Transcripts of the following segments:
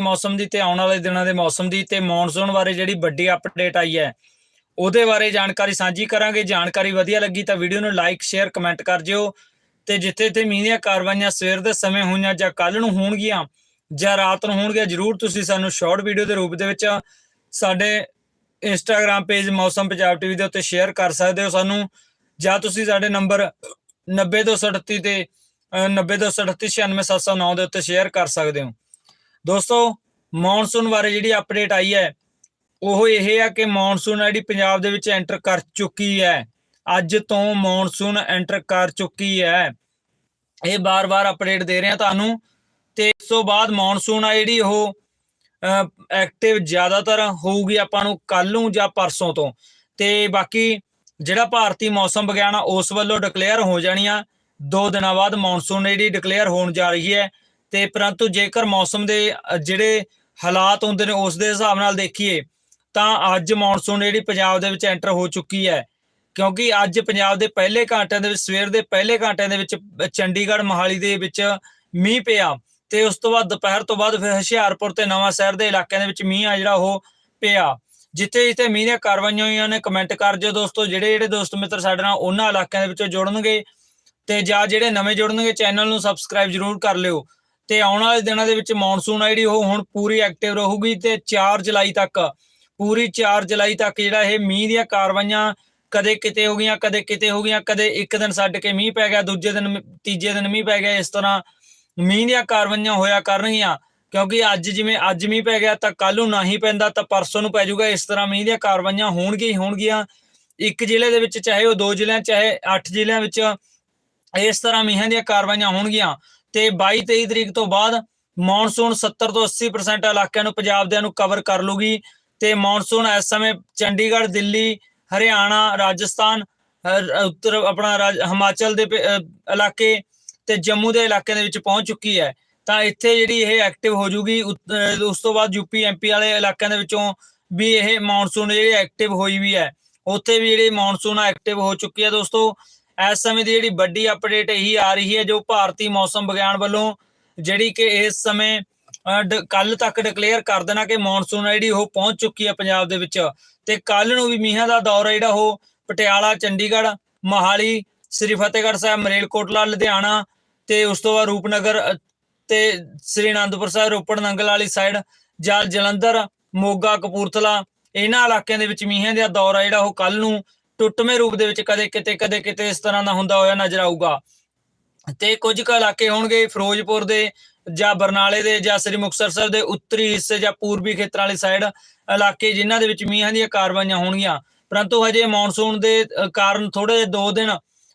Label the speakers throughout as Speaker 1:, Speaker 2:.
Speaker 1: ਮੌਸਮ ਦੀ ਤੇ ਆਉਣ ਵਾਲੇ ਦਿਨਾਂ ਦੇ ਮੌਸਮ ਦੀ ਤੇ ਮੌਨਸੂਨ ਬਾਰੇ ਜਿਹੜੀ ਵੱਡੀ ਅਪਡੇਟ ਆਈ ਹੈ ਉਹਦੇ ਬਾਰੇ ਜਾਣਕਾਰੀ ਸਾਂਝੀ ਕਰਾਂਗੇ। ਜਾਣਕਾਰੀ ਵਧੀਆ ਲੱਗੀ ਤਾਂ ਵੀਡੀਓ ਨੂੰ ਲਾਈਕ ਸ਼ੇਅਰ ਕਮੈਂਟ ਕਰ ਜਿਓ ਤੇ ਜਿੱਥੇ ਤੇ ਮੀਂਹ ਦੀਆਂ ਕਾਰਵਾਈਆਂ ਸਵੇਰ ਦੇ ਸਮੇਂ ਹੋਈਆਂ ਜਾਂ ਕੱਲ ਨੂੰ ਹੋਣਗੀਆਂ ਜਾਂ ਰਾਤ ਨੂੰ ਹੋਣਗੀਆਂ ਜਰੂਰ ਤੁਸੀਂ ਸਾਨੂੰ ਸ਼ਾਰਟ ਵੀਡੀਓ ਦੇ ਰੂਪ ਦੇ ਵਿੱਚ ਸਾਡੇ ਇੰਸਟਾਗ੍ਰam ਪੇਜ ਮੌਸਮ ਪੰਜਾਬ ਟੀਵੀ ਦੇ ਉੱਤੇ ਸ਼ੇਅਰ ਕਰ ਸਕਦੇ ਹੋ ਸਾਨੂੰ। ਜਾਂ ਤੁਸੀਂ ਸਾਡੇ ਨੰਬਰ 90238 ਤੇ ਅਹ, 90238969709 ਦੇ ਉੱਤੇ ਸ਼ੇਅਰ ਕਰ ਸਕਦੇ ਹੋ। ਦੋਸਤੋ, ਮੌਨਸੂਨ ਬਾਰੇ ਜਿਹੜੀ ਅਪਡੇਟ ਆਈ ਹੈ, ਉਹ ਇਹ ਹੈ ਕਿ ਮੌਨਸੂਨ ਜਿਹੜੀ ਪੰਜਾਬ ਦੇ ਵਿੱਚ ਐਂਟਰ ਕਰ ਚੁੱਕੀ ਹੈ। ਅੱਜ ਤੋਂ ਮੌਨਸੂਨ ਐਂਟਰ ਕਰ ਚੁੱਕੀ ਹੈ। ਇਹ ਬਾਰ-ਬਾਰ ਅਪਡੇਟ ਦੇ ਰਹੇ ਹਾਂ ਤੁਹਾਨੂੰ। ਤੇ ਇਸ ਤੋਂ ਬਾਅਦ ਮੌਨਸੂਨ ਆ ਜਿਹੜੀ ਉਹ ਐਕਟਿਵ ਜ਼ਿਆਦਾਤਰ ਹੋਊਗੀ ਆਪਾਂ ਨੂੰ ਕੱਲ ਨੂੰ ਜਾਂ ਪਰਸੋਂ ਤੋਂ। ਤੇ ਬਾਕੀ ਜਿਹੜਾ ਭਾਰਤੀ ਮੌਸਮ ਵਿਗਿਆਨ ਆ, ਉਸ ਵੱਲੋਂ ਡਿਕਲੇਅਰ ਹੋ ਜਾਣੀਆਂ ਦੋ ਦਿਨਾਂ ਬਾਅਦ ਮੌਨਸੂਨ ਜਿਹੜੀ ਡਿਕਲੇਅਰ ਹੋਣ ਜਾ ਰਹੀ ਹੈ। ਤੇ ਪਰੰਤੂ ਜੇਕਰ ਮੌਸਮ ਦੇ ਜਿਹੜੇ ਹਾਲਾਤ ਹੁੰਦੇ ਨੇ ਉਸ ਦੇ ਹਿਸਾਬ ਨਾਲ ਦੇਖੀਏ, ਤਾਂ ਅੱਜ ਮੌਨਸੂਨ ਜਿਹੜੀ ਪੰਜਾਬ ਦੇ ਵਿੱਚ ਐਂਟਰ ਹੋ ਚੁੱਕੀ ਹੈ। ਕਿਉਂਕਿ ਅੱਜ ਪੰਜਾਬ ਦੇ ਪਹਿਲੇ ਘੰਟਿਆਂ ਦੇ ਵਿੱਚ, ਸਵੇਰ ਦੇ ਪਹਿਲੇ ਘੰਟਿਆਂ ਦੇ ਵਿੱਚ ਚੰਡੀਗੜ੍ਹ ਮੋਹਾਲੀ ਦੇ ਵਿੱਚ ਮੀਂਹ ਪਿਆ ਤੇ ਉਸ ਤੋਂ ਬਾਅਦ, ਦੁਪਹਿਰ ਤੋਂ ਬਾਅਦ ਫਿਰ ਹੁਸ਼ਿਆਰਪੁਰ ਤੇ ਨਵਾਂ ਸ਼ਹਿਰ ਦੇ ਇਲਾਕਿਆਂ ਦੇ ਵਿੱਚ ਮੀਂਹ ਆ ਜਿਹੜਾ ਉਹ ਪਿਆ। ਜਿੱਥੇ ਜਿੱਥੇ ਮੀਂਹ ਦੀਆਂ ਕਾਰਵਾਈਆਂ ਹੋਈਆਂ ਨੇ, ਕਮੈਂਟ ਕਰ ਜਿਓ ਦੋਸਤੋ, ਜਿਹੜੇ ਜਿਹੜੇ ਦੋਸਤ ਮਿੱਤਰ ਸਾਡੇ ਨਾਲ ਉਹਨਾਂ ਇਲਾਕਿਆਂ ਦੇ ਵਿੱਚੋਂ ਜੁੜਨਗੇ ਤੇ ਜਾਂ ਜਿਹੜੇ ਨਵੇਂ ਜੁੜਨਗੇ, ਚੈਨਲ ਨੂੰ ਸਬਸਕ੍ਰਾਈਬ ਜਰੂਰ ਕਰ ਲਿਓ। ਤੇ ਆਉਣ ਵਾਲੇ ਦਿਨਾਂ ਦੇ ਵਿੱਚ ਮੌਨਸੂਨ ਆ ਜਿਹੜੀ ਉਹ ਹੁਣ ਪੂਰੀ ਐਕਟਿਵ ਰਹੂਗੀ ਤੇ 4 ਜੁਲਾਈ ਤੱਕ, ਪੂਰੀ 4 ਜੁਲਾਈ ਤੱਕ ਜਿਹੜਾ ਇਹ ਮੀਂਹ ਦੀਆਂ ਕਾਰਵਾਈਆਂ ਕਦੇ ਕਿਤੇ ਹੋ ਗਈਆਂ, ਕਦੇ ਕਿਤੇ ਹੋ ਗਈਆਂ, ਕਦੇ ਇੱਕ ਦਿਨ ਛੱਡ ਕੇ ਮੀਂਹ ਪੈ ਗਿਆ, ਦੂਜੇ ਦਿਨ ਤੀਜੇ ਦਿਨ ਮੀਂਹ ਪੈ ਗਿਆ, ਇਸ ਤਰ੍ਹਾਂ ਮੀਂਹ ਦੀਆਂ ਕਾਰਵਾਈਆਂ ਹੋਇਆ ਕਰਨਗੀਆਂ, ਕਿਉਂਕਿ ਅੱਜ ਜਿਵੇਂ, ਅੱਜ ਮੀਂਹ ਪੈ ਗਿਆ ਤਾਂ ਕੱਲ ਨੂੰ ਨਾ ਹੀ ਪੈਂਦਾ, ਤਾਂ ਪਰਸੋਂ ਨੂੰ ਪੈ ਜਾਊਗਾ, ਇਸ ਤਰ੍ਹਾਂ ਮੀਂਹ ਦੀਆਂ ਕਾਰਵਾਈਆਂ ਹੋਣਗੀਆਂ ਹੋਣਗੀਆਂ। ਇੱਕ ਜ਼ਿਲ੍ਹੇ ਦੇ ਵਿੱਚ ਚਾਹੇ ਉਹ ਦੋ ਜ਼ਿਲ੍ਹਿਆਂ, ਚਾਹੇ 8 ਜ਼ਿਲ੍ਹਿਆਂ ਵਿੱਚ ਇਸ ਤਰ੍ਹਾਂ ਮੀਂਹਾਂ ਦੀਆਂ ਕਾਰਵਾਈਆਂ ਹੋਣਗੀਆਂ। ਤੇ 22 23 ਤਰੀਕ ਤੋਂ ਬਾਅਦ ਮੌਨਸੂਨ 70 ਤੋਂ 80% ਇਲਾਕਿਆਂ ਨੂੰ, ਪੰਜਾਬ ਦੇ ਨੂੰ ਕਵਰ ਕਰ ਲੂਗੀ ਤੇ ਮੌਨਸੂਨ ਇਸ ਸਮੇਂ ਚੰਡੀਗੜ੍ਹ, ਦਿੱਲੀ, ਹਰਿਆਣਾ, ਰਾਜਸਥਾਨ ਉੱਤਰ ਆਪਣਾ ਹਿਮਾਚਲ ਦੇ ਇਲਾਕੇ ਤੇ ਜੰਮੂ ਦੇ ਇਲਾਕਿਆਂ ਦੇ ਵਿੱਚ ਪਹੁੰਚ ਚੁੱਕੀ ਹੈ। ਤਾਂ ਇੱਥੇ ਜਿਹੜੀ ਇਹ ਐਕਟਿਵ ਹੋ ਜੂਗੀ ਉਸ ਤੋਂ ਬਾਅਦ ਯੂਪੀ ਐਮਪੀ ਵਾਲੇ ਇਲਾਕਿਆਂ ਦੇ ਵਿੱਚੋਂ ਵੀ ਇਹ ਮੌਨਸੂਨ ਜਿਹੜੀ ਐਕਟਿਵ ਹੋਈ ਵੀ ਹੈ, ਉੱਥੇ ਵੀ ਜਿਹੜੀ ਮੌਨਸੂਨ ਐਕਟਿਵ ਹੋ ਚੁੱਕੀ ਹੈ ਦੋਸਤੋ। ਇਸ ਸਮੇਂ ਦੀ ਜਿਹੜੀ ਵੱਡੀ ਅਪਡੇਟ ਇਹੀ ਆ ਰਹੀ ਹੈ ਜੋ ਭਾਰਤੀ ਮੌਸਮ ਵਿਗਿਆਨ ਵੱਲੋਂ ਜਿਹੜੀ ਕਿ ਇਸ ਸਮੇਂ ਕੱਲ ਤੱਕ ਡਿਕਲੇਅਰ ਕਰ ਦੇਣਾ ਕਿ ਮੌਨਸੂਨ ਜਿਹੜੀ ਉਹ ਪਹੁੰਚ ਚੁੱਕੀ ਹੈ ਪੰਜਾਬ ਦੇ ਵਿੱਚ। ਤੇ ਕੱਲ ਨੂੰ ਵੀ ਮੀਂਹਾਂ ਦਾ ਦੌਰ ਹੈ ਜਿਹੜਾ ਉਹ ਪਟਿਆਲਾ, ਚੰਡੀਗੜ੍ਹ, ਮੋਹਾਲੀ, ਸ੍ਰੀ ਫਤਿਹਗੜ੍ਹ ਸਾਹਿਬ, ਮਰੇਲਕੋਟਲਾ, ਲੁਧਿਆਣਾ ਤੇ ਉਸ ਤੋਂ ਬਾਅਦ ਰੂਪਨਗਰ ਤੇ ਸ੍ਰੀ ਅਨੰਦਪੁਰ ਸਾਹਿਬ, ਰੋਪੜ, ਨੰਗਲ ਵਾਲੀ ਸਾਈਡ ਜਾਂ ਜਲੰਧਰ, ਮੋਗਾ, ਕਪੂਰਥਲਾ, ਇਹਨਾਂ ਇਲਾਕਿਆਂ ਦੇ ਵਿੱਚ ਮੀਂਹਾਂ ਦਾ ਦੌਰ ਆ ਜਿਹੜਾ ਉਹ ਕੱਲ ਨੂੰ ਟੁੱਟਵੇਂ ਰੂਪ ਦੇ ਵਿੱਚ ਕਦੇ ਕਿਤੇ ਕਦੇ ਕਿਤੇ ਇਸ ਤਰ੍ਹਾਂ ਦਾ ਹੁੰਦਾ ਹੋਇਆ ਨਜ਼ਰ ਆਊਗਾ। ਤੇ ਕੁਝ ਕੁ ਇਲਾਕੇ ਹੋਣਗੇ ਫਿਰੋਜ਼ਪੁਰ ਦੇ ਜਾਂ ਬਰਨਾਲੇ ਦੇ ਜਾਂ ਸ੍ਰੀ ਮੁਕਤਸਰ ਸਾਹਿਬ ਦੇ ਉੱਤਰੀ ਹਿੱਸੇ ਜਾਂ ਪੂਰਬੀ ਖੇਤਰਾਂ ਵਾਲੀ ਸਾਈਡ ਇਲਾਕੇ ਜਿਨ੍ਹਾਂ ਦੇ ਵਿੱਚ ਮੀਂਹਾਂ ਦੀਆਂ ਕਾਰਵਾਈਆਂ ਹੋਣਗੀਆਂ। ਪਰੰਤੂ ਹਜੇ ਮੌਨਸੂਨ ਦੇ ਕਾਰਨ ਥੋੜੇ ਦੋ ਦਿਨ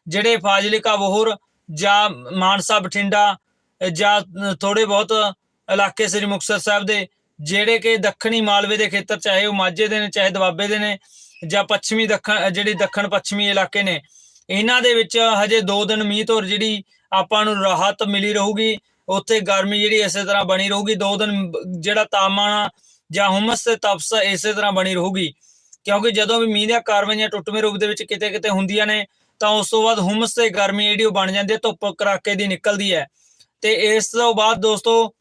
Speaker 1: ਜਿਹੜੇ ਫਾਜ਼ਿਲਕਾ ਬੋਹਰ ਜਾਂ ਮਾਨਸਾ, ਬਠਿੰਡਾ ਜਾਂ ਥੋੜੇ ਬਹੁਤ ਇਲਾਕੇ ਸ੍ਰੀ ਮੁਕਤਸਰ ਸਾਹਿਬ ਦੇ ਜਿਹੜੇ ਕਿ ਦੱਖਣੀ ਮਾਲਵੇ ਦੇ ਖੇਤਰ, ਚਾਹੇ ਉਹ ਮਾਝੇ ਦੇ ਨੇ, ਚਾਹੇ ਦੁਆਬੇ ਦੇ ਨੇ ਜਾਂ ਪੱਛਮੀ ਦੱਖਣ ਜਿਹੜੀ ਦੱਖਣ ਪੱਛਮੀ ਇਲਾਕੇ ਨੇ, ਇਹਨਾਂ ਦੇ ਵਿੱਚ ਹਜੇ 2 ਦਿਨ ਮੀਂਹ ਤੋਂ ਜਿਹੜੀ ਆਪਾਂ ਨੂੰ ਰਾਹਤ ਮਿਲੀ ਰਹੂਗੀ, ਉੱਥੇ ਗਰਮੀ ਜਿਹੜੀ ਇਸੇ ਤਰ੍ਹਾਂ ਬਣੀ ਰਹੂਗੀ 2 ਦਿਨ ਜਿਹੜਾ ਤਾਪਮਾਨ ਜਾਂ ਹੁਮਸ ਤੇ ਤਪਸ ਇਸੇ ਤਰ੍ਹਾਂ ਬਣੀ ਰਹੂਗੀ, ਕਿਉਂਕਿ ਜਦੋਂ ਵੀ ਮੀਂਹ ਦੀਆਂ ਕਾਰਵਾਈਆਂ ਟੁੱਟਵੇਂ ਰੂਪ ਦੇ ਵਿੱਚ ਕਿਤੇ ਕਿਤੇ ਹੁੰਦੀਆਂ ਨੇ, ਤਾਂ ਉਸ ਤੋਂ ਬਾਅਦ ਹੁਮਸ ਤੇ ਗਰਮੀ ਜਿਹੜੀ ਉਹ ਬਣ ਜਾਂਦੀ ਹੈ, ਧੁੱਪ ਕਰਾਕੇ ਦੀ ਨਿਕਲਦੀ ਹੈ। ਤੇ ਇਸ ਤੋਂ ਬਾਅਦ ਦੋਸਤੋ,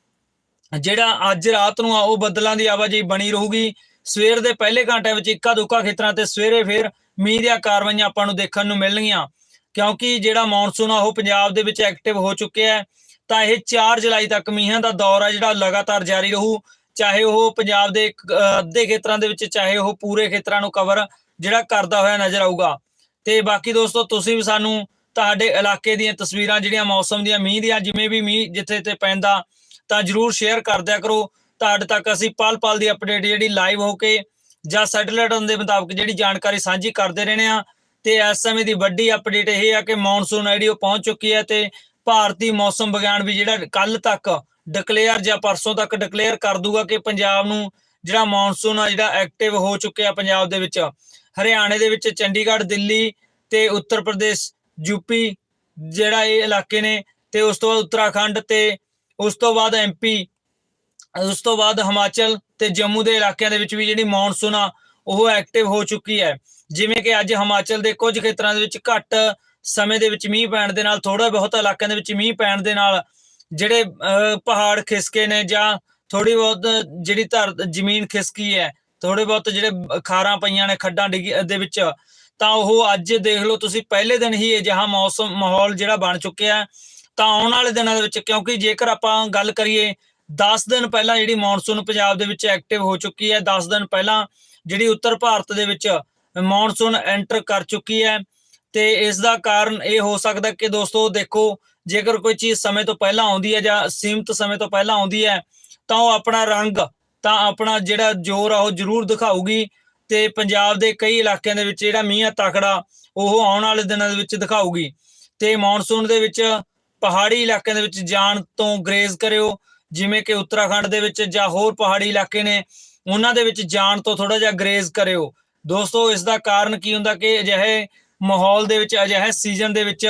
Speaker 1: ਜਿਹੜਾ ਅੱਜ ਰਾਤ ਨੂੰ ਆ, ਉਹ ਬੱਦਲਾਂ ਦੀ ਆਵਾਜਾਈ ਬਣੀ ਰਹੂਗੀ ਸਵੇਰ ਦੇ ਪਹਿਲੇ ਘੰਟਿਆਂ ਵਿੱਚ ਇੱਕਾ ਦੁੱਕਾ ਖੇਤਰਾਂ ਤੇ ਸਵੇਰੇ ਫੇਰ ਮੀਂਹ ਦੀਆਂ ਕਾਰਵਾਈਆਂ ਆਪਾਂ ਨੂੰ ਦੇਖਣ ਨੂੰ ਮਿਲਣਗੀਆਂ। ਕਿਉਂਕਿ ਜਿਹੜਾ ਮੌਨਸੂਨ ਆ, ਉਹ ਪੰਜਾਬ ਦੇ ਵਿੱਚ ਐਕਟਿਵ ਹੋ ਚੁੱਕਿਆ ਹੈ। ਤਾਂ ਇਹ 4 ਜੁਲਾਈ ਤੱਕ ਮੀਂਹਾਂ ਦਾ ਦੌਰ ਆ, ਜਿਹੜਾ ਲਗਾਤਾਰ ਜਾਰੀ ਰਹੂ। ਚਾਹੇ ਉਹ ਪੰਜਾਬ ਦੇ ਅੱਧੇ ਖੇਤਰਾਂ ਦੇ ਵਿੱਚ, ਚਾਹੇ ਉਹ ਪੂਰੇ ਖੇਤਰਾਂ ਨੂੰ ਕਵਰ ਜਿਹੜਾ ਕਰਦਾ ਹੋਇਆ ਨਜ਼ਰ ਆਊਗਾ। ਤੇ ਬਾਕੀ ਦੋਸਤੋ, ਤੁਸੀਂ ਵੀ ਸਾਨੂੰ ਤੁਹਾਡੇ ਇਲਾਕੇ ਦੀਆਂ ਤਸਵੀਰਾਂ, ਜਿਹੜੀਆਂ ਮੌਸਮ ਦੀਆਂ ਮੀਂਹ ਦੀਆਂ, ਜਿਵੇਂ ਵੀ ਮੀਂਹ ਜਿੱਥੇ ਤੇ ਪੈਂਦਾ, ਤਾਂ ਜਰੂਰ ਸ਼ੇਅਰ ਕਰਦਿਆ ਕਰੋ। ਤੁਹਾਡੇ ਤੱਕ ਅਸੀਂ ਪਲ ਪਲ ਦੀ ਅਪਡੇਟ ਜਿਹੜੀ ਲਾਈਵ ਹੋ ਕੇ ਜਾਂ ਸੈਟੇਲਾਈਟ ਦੇ ਮੁਤਾਬਕ ਜਿਹੜੀ ਜਾਣਕਾਰੀ ਸਾਂਝੀ ਕਰਦੇ ਰਹਿੰਦੇ ਆ ਤੇ ਇਸ ਸਮੇਂ ਦੀ ਵੱਡੀ ਅਪਡੇਟ ਇਹ ਆ ਕਿ ਮੌਨਸੂਨ ਆਈਡੀ ਉਹ ਪਹੁੰਚ ਚੁੱਕੀ ਹੈ ਤੇ ਭਾਰਤੀ ਮੌਸਮ ਵਿਗਿਆਨ ਵੀ ਜਿਹੜਾ ਕੱਲ ਤੱਕ ਡਿਕਲੇਅਰ ਜਾਂ ਪਰਸੋਂ ਤੱਕ ਡਿਕਲੇਅਰ ਕਰ ਦੂਗਾ ਕਿ ਪੰਜਾਬ ਨੂੰ ਜਿਹੜਾ ਮੌਨਸੂਨ ਆ ਜਿਹੜਾ ਐਕਟਿਵ ਹੋ ਚੁੱਕਿਆ ਪੰਜਾਬ ਦੇ ਵਿੱਚ। ਹਰਿਆਣੇ ਦੇ ਵਿੱਚ ਚੰਡੀਗੜ੍ਹ, ਦਿੱਲੀ ਤੇ ਉੱਤਰ ਪ੍ਰਦੇਸ਼ ਯੂਪੀ ਜਿਹੜਾ ਇਹ ਇਲਾਕੇ ਨੇ ਤੇ ਉਸ ਤੋਂ ਬਾਅਦ ਉੱਤਰਾਖੰਡ ਤੇ ਉਸ ਤੋਂ ਬਾਅਦ ਐਮਪੀ ਉਸ ਤੋਂ ਬਾਅਦ ਹਿਮਾਚਲ ਤੇ ਜੰਮੂ ਦੇ ਇਲਾਕਿਆਂ ਦੇ ਵਿੱਚ ਵੀ ਜਿਹੜੀ ਮੌਨਸੂਨ ਆ, ਉਹ ਐਕਟਿਵ ਹੋ ਚੁੱਕੀ ਹੈ। ਜਿਵੇਂ ਕਿ ਅੱਜ ਹਿਮਾਚਲ ਦੇ ਕੁਝ ਖੇਤਰਾਂ ਦੇ ਵਿੱਚ ਘੱਟ ਸਮੇਂ ਦੇ ਵਿੱਚ ਮੀਂਹ ਪੈਣ ਦੇ ਨਾਲ ਥੋੜਾ ਬਹੁਤ ਇਲਾਕਿਆਂ ਦੇ ਵਿੱਚ ਮੀਂਹ ਪੈਣ ਦੇ ਨਾਲ ਜਿਹੜੇ ਪਹਾੜ ਖਿਸਕੇ ਨੇ ਜਾਂ ਥੋੜੀ ਬਹੁਤ ਜਿਹੜੀ ਧਰ, ਜ਼ਮੀਨ ਖਿਸਕੀ ਹੈ ਥੋੜੇ ਬਹੁਤ ਜਿਹੜੇ ਖਾਰਾਂ ਪਈਆਂ ਨੇ ਖੱਡਾਂ ਡਿੱਗੀ ਦੇ ਵਿੱਚ, ਤਾਂ ਉਹ ਅੱਜ ਦੇਖ ਲਓ ਤੁਸੀਂ ਪਹਿਲੇ ਦਿਨ ਹੀ ਇਹ ਜਿਹਾ ਮੌਸਮ, ਮਾਹੌਲ ਜਿਹੜਾ ਬਣ ਚੁੱਕਿਆ ਤਾਂ ਆਉਣ ਵਾਲੇ ਦਿਨਾਂ ਦੇ ਵਿੱਚ ਕਿਉਂਕਿ ਜੇਕਰ ਆਪਾਂ ਗੱਲ ਕਰੀਏ 10 ਦਿਨ ਪਹਿਲਾਂ ਜਿਹੜੀ ਮੌਨਸੂਨ ਪੰਜਾਬ ਦੇ ਵਿੱਚ ਐਕਟਿਵ ਹੋ ਚੁੱਕੀ ਹੈ 10 ਦਿਨ ਪਹਿਲਾਂ ਜਿਹੜੀ ਉੱਤਰ ਭਾਰਤ ਦੇ ਵਿੱਚ ਮੌਨਸੂਨ ਐਂਟਰ ਕਰ ਚੁੱਕੀ ਹੈ ਤੇ ਇਸ ਦਾ ਕਾਰਨ ਇਹ ਹੋ ਸਕਦਾ ਕਿ ਦੋਸਤੋ ਦੇਖੋ, ਜੇਕਰ ਕੋਈ ਚੀਜ਼ ਸਮੇਂ ਤੋਂ ਪਹਿਲਾਂ ਆਉਂਦੀ ਹੈ ਜਾਂ ਸੀਮਤ ਸਮੇਂ ਤੋਂ ਪਹਿਲਾਂ ਆਉਂਦੀ ਹੈ, ਤਾਂ ਉਹ ਆਪਣਾ ਰੰਗ, ਤਾਂ ਆਪਣਾ ਜਿਹੜਾ ਜ਼ੋਰ ਆ ਉਹ ਜ਼ਰੂਰ ਦਿਖਾਊਗੀ ਤੇ ਪੰਜਾਬ ਦੇ ਕਈ ਇਲਾਕਿਆਂ ਦੇ ਵਿੱਚ ਜਿਹੜਾ ਮੀਂਹ ਆ, ਤਕੜਾ, ਉਹ ਆਉਣ ਵਾਲੇ ਦਿਨਾਂ ਦੇ ਵਿੱਚ ਦਿਖਾਊਗੀ ਤੇ ਮੌਨਸੂਨ ਦੇ ਵਿੱਚ ਪਹਾੜੀ ਇਲਾਕਿਆਂ ਦੇ ਵਿੱਚ ਜਾਣ ਤੋਂ ਗਰੇਜ਼ ਕਰਿਓ ਜਿਵੇਂ ਕਿ ਉੱਤਰਾਖੰਡ ਦੇ ਵਿੱਚ ਜਾਂ ਹੋਰ ਪਹਾੜੀ ਇਲਾਕੇ ਨੇ, ਉਹਨਾਂ ਦੇ ਵਿੱਚ ਜਾਣ ਤੋਂ ਥੋੜਾ ਜਿਹਾ ਗਰੇਜ਼ ਕਰਿਓ। ਦੋਸਤੋ, ਇਸ ਦਾ ਕਾਰਨ ਕੀ ਹੁੰਦਾ ਕਿ ਅਜਿਹੇ ਮਾਹੌਲ ਦੇ ਵਿੱਚ, ਅਜਿਹੇ ਸੀਜ਼ਨ ਦੇ ਵਿੱਚ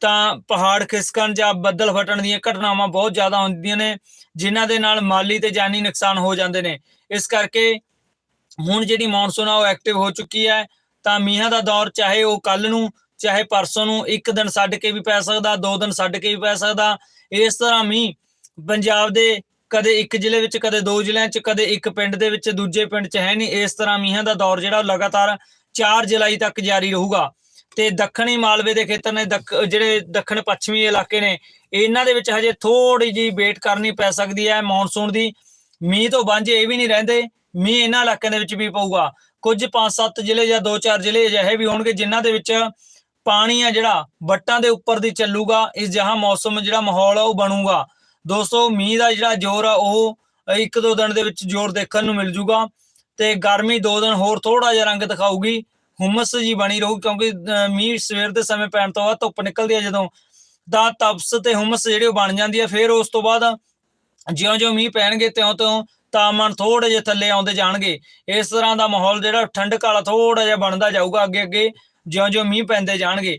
Speaker 1: ਤਾਂ ਪਹਾੜ ਖਿਸਕਣ ਜਾਂ ਬੱਦਲ ਫਟਣ ਦੀਆਂ ਘਟਨਾਵਾਂ ਬਹੁਤ ਜ਼ਿਆਦਾ ਹੁੰਦੀਆਂ ਨੇ, ਜਿਨ੍ਹਾਂ ਦੇ ਨਾਲ ਮਾਲੀ ਤੇ ਜਾਨੀ ਨੁਕਸਾਨ ਹੋ ਜਾਂਦੇ ਨੇ। ਇਸ ਕਰਕੇ ਹੁਣ ਜਿਹੜੀ ਮੌਨਸੂਨ ਆ, ਉਹ ਐਕਟਿਵ ਹੋ ਚੁੱਕੀ ਹੈ। ਤਾਂ ਮੀਂਹਾਂ ਦਾ ਦੌਰ ਚਾਹੇ ਉਹ ਕੱਲ ਨੂੰ, ਚਾਹੇ ਪਰਸੋਂ ਨੂੰ, ਇੱਕ ਦਿਨ ਛੱਡ ਕੇ ਵੀ ਪੈ ਸਕਦਾ, ਦੋ ਦਿਨ ਛੱਡ ਕੇ ਵੀ ਪੈ ਸਕਦਾ। ਇਸ ਤਰ੍ਹਾਂ ਮੀਂਹ ਪੰਜਾਬ ਦੇ ਕਦੇ ਇੱਕ ਜ਼ਿਲ੍ਹੇ ਵਿੱਚ, ਕਦੇ ਦੋ ਜ਼ਿਲ੍ਹਿਆਂ 'ਚ, ਕਦੇ ਇੱਕ ਪਿੰਡ ਦੇ ਵਿੱਚ, ਦੂਜੇ ਪਿੰਡ 'ਚ ਹੈ ਨਹੀਂ। ਇਸ ਤਰ੍ਹਾਂ ਮੀਂਹਾਂ ਦਾ ਦੌਰ ਜਿਹੜਾ ਉਹ ਲਗਾਤਾਰ 4 ਜੁਲਾਈ ਤੱਕ ਜਾਰੀ ਰਹੂਗਾ। ਤੇ ਦੱਖਣੀ ਮਾਲਵੇ ਦੇ ਖੇਤਰ ਨੇ, ਦੱਖ- ਜਿਹੜੇ ਦੱਖਣ ਪੱਛਮੀ ਇਲਾਕੇ ਨੇ, ਇਹਨਾਂ ਦੇ ਵਿੱਚ ਹਜੇ ਥੋੜੀ ਜਿਹੀ ਵੇਟ ਕਰਨੀ ਪੈ ਸਕਦੀ ਹੈ ਮੌਨਸੂਨ ਦੀ। ਮੀਂਹ ਤੋਂ ਵਾਂਝੇ ਇਹ ਵੀ ਨਹੀਂ ਰਹਿੰਦੇ, ਮੀਂਹ ਇਹਨਾਂ ਇਲਾਕਿਆਂ ਦੇ ਵਿੱਚ ਵੀ ਪਊਗਾ। ਕੁਝ 5-7 ਜ਼ਿਲ੍ਹੇ ਜਾਂ 2-4 ਜ਼ਿਲ੍ਹੇ ਅਜਿਹੇ ਵੀ ਹੋਣਗੇ ਜਿਨ੍ਹਾਂ ਦੇ ਵਿੱਚ ਪਾਣੀ ਆ ਜਿਹੜਾ, ਵੱਟਾਂ ਦੇ ਉੱਪਰ ਦੀ ਚੱਲੂਗਾ, ਇਸ ਜਹਾਂ ਮੌਸਮ ਜਿਹੜਾ ਮਾਹੌਲ ਆ ਉਹ ਬਣੂਗਾ। ਦੋਸਤੋ, ਮੀਂਹ ਦਾ ਜਿਹੜਾ ਜ਼ੋਰ ਆ, ਉਹ ਇੱਕ ਦੋ ਦਿਨ ਦੇ ਵਿੱਚ ਜ਼ੋਰ ਦੇਖਣ ਨੂੰ ਮਿਲ ਜੂਗਾ ਤੇ ਗਰਮੀ ਦੋ ਦਿਨ ਹੋਰ ਥੋੜਾ ਜਿਹਾ ਰੰਗ ਦਿਖਾਊਗੀ। ਹੁਮਸ ਜੀ ਬਣੀ ਰਹੂ ਕਿਉਂਕਿ ਮੀਂਹ ਸਵੇਰ ਦੇ ਸਮੇਂ ਪੈਣ ਤੋਂ ਬਾਅਦ ਧੁੱਪ ਨਿਕਲਦੀ ਹੈ ਜਦੋਂ ਤਾਂ ਤਪਸ ਤੇ ਹੁਮਸ ਜਿਹੜੀ ਉਹ ਬਣ ਜਾਂਦੀ ਹੈ ਫਿਰ ਉਸ ਤੋਂ ਬਾਅਦ ਜਿਉਂ-ਜਿਉਂ ਮੀਂਹ ਪੈਣਗੇ, ਤਿਉਂ-ਤਿਉਂ ਤਾਪਮਾਨ ਥੋੜੇ ਜਿਹਾ ਥੱਲੇ ਆਉਂਦੇ ਜਾਣਗੇ। ਇਸ ਤਰ੍ਹਾਂ ਦਾ ਮਾਹੌਲ ਜਿਹੜਾ ਠੰਡਕ ਵਾਲਾ ਥੋੜਾ ਜਿਹਾ ਬਣਦਾ ਜਾਊਗਾ ਅੱਗੇ-ਅੱਗੇ, ਜਿਉਂ-ਜਿਉਂ ਮੀਂਹ ਪੈਂਦੇ ਜਾਣਗੇ।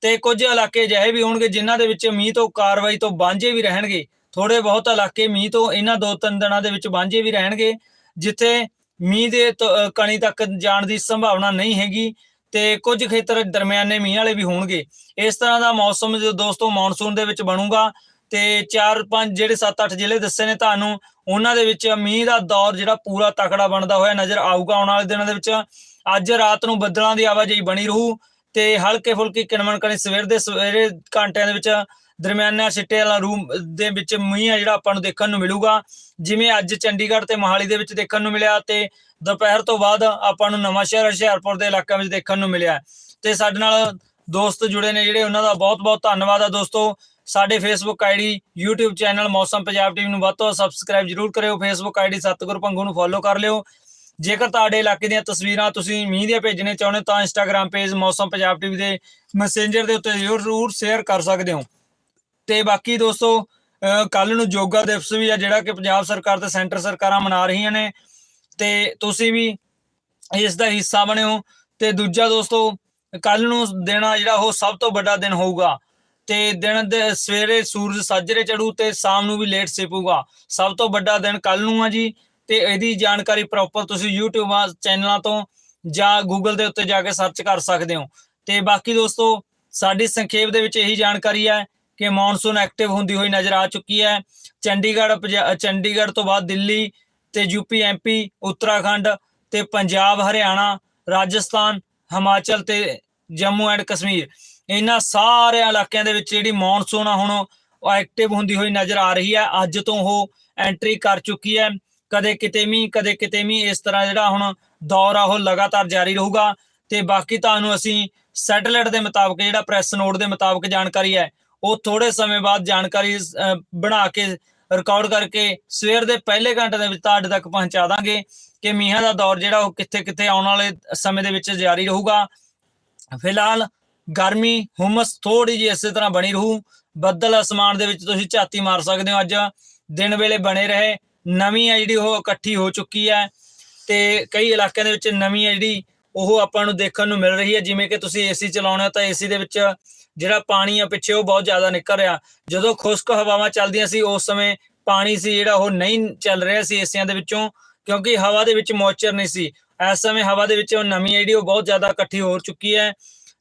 Speaker 1: ਤੇ ਕੁਝ ਇਲਾਕੇ ਅਜਿਹੇ ਵੀ ਹੋਣਗੇ ਜਿਨ੍ਹਾਂ ਦੇ ਵਿੱਚ ਮੀਂਹ ਤੋਂ ਕਾਰਵਾਈ ਤੋਂ ਵਾਂਝੇ ਵੀ ਰਹਿਣਗੇ। ਥੋੜੇ ਬਹੁਤ ਇਲਾਕੇ ਮੀਂਹ ਤੋਂ ਇਹਨਾਂ ਦੋ ਤਿੰਨ ਦਿਨਾਂ ਦੇ ਵਿੱਚ ਵਾਂਝੇ ਵੀ ਰਹਿਣਗੇ, ਜਿੱਥੇ ਮੀਂਹ ਦੇ ਕਣੀ ਤੱਕ ਜਾਣ ਦੀ ਸੰਭਾਵਨਾ ਨਹੀਂ ਹੈਗੀ ਤੇ ਕੁਝ ਖੇਤਰ ਦਰਮਿਆਨੇ ਮੀਂਹ ਵਾਲੇ ਵੀ ਹੋਣਗੇ। ਇਸ ਤਰ੍ਹਾਂ ਦਾ ਮੌਸਮ ਜੋ ਦੋਸਤੋ ਮੌਨਸੂਨ ਦੇ ਵਿੱਚ ਬਣੂਗਾ ਤੇ 4-5 ਜਿਹੜੇ 7-8 ਜ਼ਿਲ੍ਹੇ ਦੱਸੇ ਨੇ ਤੁਹਾਨੂੰ, ਉਹਨਾਂ ਦੇ ਵਿੱਚ ਮੀਂਹ ਦਾ ਦੌਰ ਜਿਹੜਾ ਪੂਰਾ ਤਕੜਾ ਬਣਦਾ ਹੋਇਆ ਨਜ਼ਰ ਆਊਗਾ। ਆਉਣ ਵਾਲੇ ਦਿਨਾਂ ਦੇ ਵਿੱਚ ਅੱਜ ਰਾਤ ਨੂੰ ਬੱਦਲਾਂ ਦੀ ਆਵਾਜਾਈ ਬਣੀ ਰਹੂ ਤੇ ਹਲਕੇ ਫੁਲਕੇ ਕਿਣਮਣ ਕਣੀ ਸਵੇਰ ਦੇ ਸਵੇਰੇ ਘੰਟਿਆਂ ਦੇ ਵਿੱਚ ਦਰਮਿਆਨਾ ਸਿੱਟੇ ਵਾਲਾ ਰੂਮ ਦੇ ਵਿੱਚ ਮੀਂਹ ਆ ਜਿਹੜਾ ਆਪਾਂ ਨੂੰ ਦੇਖਣ ਨੂੰ ਮਿਲੂਗਾ। ਜਿਵੇਂ ਅੱਜ ਚੰਡੀਗੜ੍ਹ ਤੇ ਮੋਹਾਲੀ ਦੇ ਵਿੱਚ ਦੇਖਣ ਨੂੰ ਮਿਲਿਆ ਤੇ ਦੁਪਹਿਰ ਤੋਂ ਬਾਅਦ ਆਪਾਂ ਨੂੰ ਨਵਾਂ ਸ਼ਹਿਰ ਹੁਸ਼ਿਆਰਪੁਰ ਦੇ ਇਲਾਕਿਆਂ ਵਿੱਚ ਦੇਖਣ ਨੂੰ ਮਿਲਿਆ। ਤੇ ਸਾਡੇ ਨਾਲ ਦੋਸਤ ਜੁੜੇ ਨੇ ਜਿਹੜੇ, ਉਹਨਾਂ ਦਾ ਬਹੁਤ-ਬਹੁਤ ਧੰਨਵਾਦ ਆ ਦੋਸਤੋ। ਸਾਡੇ ਫੇਸਬੁੱਕ ਆਈਡੀ YouTube ਚੈਨਲ ਮੌਸਮ ਪੰਜਾਬ ਟੀਵੀ ਨੂੰ ਵੱਧ ਤੋਂ ਵੱਧ ਸਬਸਕ੍ਰਾਈਬ ਜਰੂਰ ਕਰਿਓ। ਫੇਸਬੁੱਕ ਆਈਡੀ ਸਤਗੁਰ ਪੰਗੂ ਨੂੰ ਫੋਲੋ ਕਰ ਲਿਓ। ਜੇਕਰ ਤੁਹਾਡੇ ਇਲਾਕੇ ਦੀਆਂ ਤਸਵੀਰਾਂ ਤੁਸੀਂ ਮੀਂਹ ਦੀਆਂ ਭੇਜਣੇ ਚਾਹੁੰਦੇ ਹੋ ਤਾਂ ਇੰਸਟਾਗ੍ਰam ਪੇਜ ਮੌਸਮ ਪੰਜਾਬ ਟੀਵੀ ਦੇ ਮੈਸੇਂਜਰ ਦੇ ਉੱਤੇ ਜ਼ਰੂਰ ਸ਼ੇਅਰ ਕਰ ਸਕਦੇ ਹੋ। ਤੇ ਬਾਕੀ ਦੋਸਤੋ ਕੱਲ ਨੂੰ ਯੋਗਾ ਦਿਵਸ ਵੀ ਆ, ਜਿਹੜਾ ਕਿ ਪੰਜਾਬ ਸਰਕਾਰ ਤੇ ਸੈਂਟਰ ਸਰਕਾਰਾਂ ਮਨਾ ਰਹੀਆਂ ਨੇ। ਤੇ ਤੁਸੀਂ ਵੀ ਇਸ ਦਾ ਹਿੱਸਾ ਬਣਿਓ। ਤੇ ਦੂਜਾ ਦੋਸਤੋ ਕੱਲ ਨੂੰ ਦਿਨ ਆ ਜਿਹੜਾ, ਉਹ ਸਭ ਤੋਂ ਵੱਡਾ ਦਿਨ ਹੋਊਗਾ। ਤੇ ਦਿਨ ਦੇ ਸਵੇਰੇ ਸੂਰਜ ਸਾਜਰੇ ਚੜੂ ਤੇ ਸ਼ਾਮ ਨੂੰ ਵੀ ਲੇਟ ਸਿਪੂਗਾ। ਸਭ ਤੋਂ ਵੱਡਾ ਦਿਨ ਕੱਲ ਨੂੰ ਆ ਜੀ। ਤੇ ਇਹਦੀ ਜਾਣਕਾਰੀ ਪ੍ਰੋਪਰ ਤੁਸੀਂ YouTube ਚੈਨਲਾਂ ਤੋਂ ਜਾਂ Google ਦੇ ਉੱਤੇ ਜਾ ਕੇ ਸਰਚ ਕਰ ਸਕਦੇ ਹੋ। ਤੇ ਬਾਕੀ ਦੋਸਤੋ, ਸਾਡੀ ਸੰਖੇਪ ਦੇ ਵਿੱਚ ਇਹੀ ਜਾਣਕਾਰੀ ਹੈ ਕਿ ਮੌਨਸੂਨ ਐਕਟਿਵ ਹੁੰਦੀ ਹੋਈ ਨਜ਼ਰ ਆ ਚੁੱਕੀ ਹੈ। ਚੰਡੀਗੜ੍ਹ, ਪੰਜਾ- ਚੰਡੀਗੜ੍ਹ ਤੋਂ ਬਾਅਦ ਦਿੱਲੀ ਤੇ ਯੂਪੀ ਐਮਪੀ ਉੱਤਰਾਖੰਡ ਤੇ ਪੰਜਾਬ, ਹਰਿਆਣਾ, ਰਾਜਸਥਾਨ, ਹਿਮਾਚਲ ਤੇ ਜੰਮੂ ਐਂਡ ਕਸ਼ਮੀਰ। ਇਹਨਾਂ ਸਾਰੇ ਇਲਾਕਿਆਂ ਦੇ ਵਿੱਚ ਜਿਹੜੀ ਮੌਨਸੂਨ ਆ, ਹੁਣ ਉਹ ਐਕਟਿਵ ਹੁੰਦੀ ਹੋਈ ਨਜ਼ਰ ਆ ਰਹੀ ਹੈ। ਅੱਜ ਤੋਂ ਉਹ ਐਂਟਰੀ ਕਰ ਚੁੱਕੀ ਹੈ। ਕਦੇ ਕਿਤੇ ਮੀਂਹ, ਕਦੇ ਕਿਤੇ ਮੀਂਹ, ਇਸ ਤਰ੍ਹਾਂ ਜਿਹੜਾ ਹੁਣ ਦੌਰ ਆ, ਉਹ ਲਗਾਤਾਰ ਜਾਰੀ ਰਹੂਗਾ। ਤੇ ਬਾਕੀ ਤੁਹਾਨੂੰ ਅਸੀਂ ਸੈਟੇਲਾਈਟ ਦੇ ਮੁਤਾਬਕ, ਜਿਹੜਾ ਪ੍ਰੈਸ ਨੋਟ ਦੇ ਮੁਤਾਬਕ ਜਾਣਕਾਰੀ ਹੈ ਉਹ ਥੋੜੇ ਸਮੇਂ ਬਾਅਦ ਜਾਣਕਾਰੀ ਬਣਾ ਕੇ ਰਿਕਾਰਡ ਕਰਕੇ ਸਵੇਰ ਦੇ ਪਹਿਲੇ ਘੰਟੇ ਦੇ ਵਿੱਚ ਤੁਹਾਡੇ ਤੱਕ ਪਹੁੰਚਾ ਦਾਂਗੇ ਕਿ ਮੀਂਹਾਂ ਦਾ ਦੌਰ ਜਿਹੜਾ ਉਹ ਕਿੱਥੇ ਕਿੱਥੇ ਆਉਣ ਵਾਲੇ ਸਮੇਂ ਦੇ ਵਿੱਚ ਜਾਰੀ ਰਹੂਗਾ। ਫਿਲਹਾਲ ਗਰਮੀ, ਹੁਮਸ ਥੋੜੀ ਜਿਹੀ ਇਸੇ ਤਰ੍ਹਾਂ ਬਣੀ ਰਹੂ। ਬੱਦਲ ਅਸਮਾਨ ਦੇ ਵਿੱਚ ਤੁਸੀਂ ਝਾਤੀ ਮਾਰ ਸਕਦੇ ਹੋ ਅੱਜ। ਦਿਨ ਵੇਲੇ ਬਣੇ ਰਹੇ। ਨਵੀਂ ਆ ਜਿਹੜੀ ਉਹ ਇਕੱਠੀ ਹੋ ਚੁੱਕੀ ਹੈ ਤੇ ਕਈ ਇਲਾਕਿਆਂ ਦੇ ਵਿੱਚ ਨਵੀਂ ਆ ਜਿਹੜੀ ਉਹ ਆਪਾਂ ਨੂੰ ਦੇਖਣ ਨੂੰ ਮਿਲ ਰਹੀ ਹੈ। ਜਿਵੇਂ ਕਿ ਤੁਸੀਂ ਏਸੀ ਚਲਾਉਣੇ ਹੋ ਤਾਂ ਏਸੀ ਦੇ ਵਿੱਚ ਜਿਹੜਾ ਪਾਣੀ ਆ ਪਿੱਛੇ ਉਹ ਬਹੁਤ ਜ਼ਿਆਦਾ ਨਿਕਲ ਰਿਹਾ। ਜਦੋਂ ਖੁਸ਼ਕ ਹਵਾਵਾਂ ਚੱਲਦੀਆਂ ਸੀ, ਉਸ ਸਮੇਂ ਪਾਣੀ ਸੀ ਜਿਹੜਾ ਉਹ ਨਹੀਂ ਚੱਲ ਰਿਹਾ ਸੀ ਏਸੀਆਂ ਦੇ ਵਿੱਚੋਂ, ਕਿਉਂਕਿ ਹਵਾ ਦੇ ਵਿੱਚ ਮੋਇਸਚਰ ਨਹੀਂ ਸੀ। ਇਸ ਸਮੇਂ ਹਵਾ ਦੇ ਵਿੱਚ ਉਹ ਨਮੀ ਜਿਹੜੀ ਉਹ ਬਹੁਤ ਜ਼ਿਆਦਾ ਇਕੱਠੀ ਹੋ ਚੁੱਕੀ ਹੈ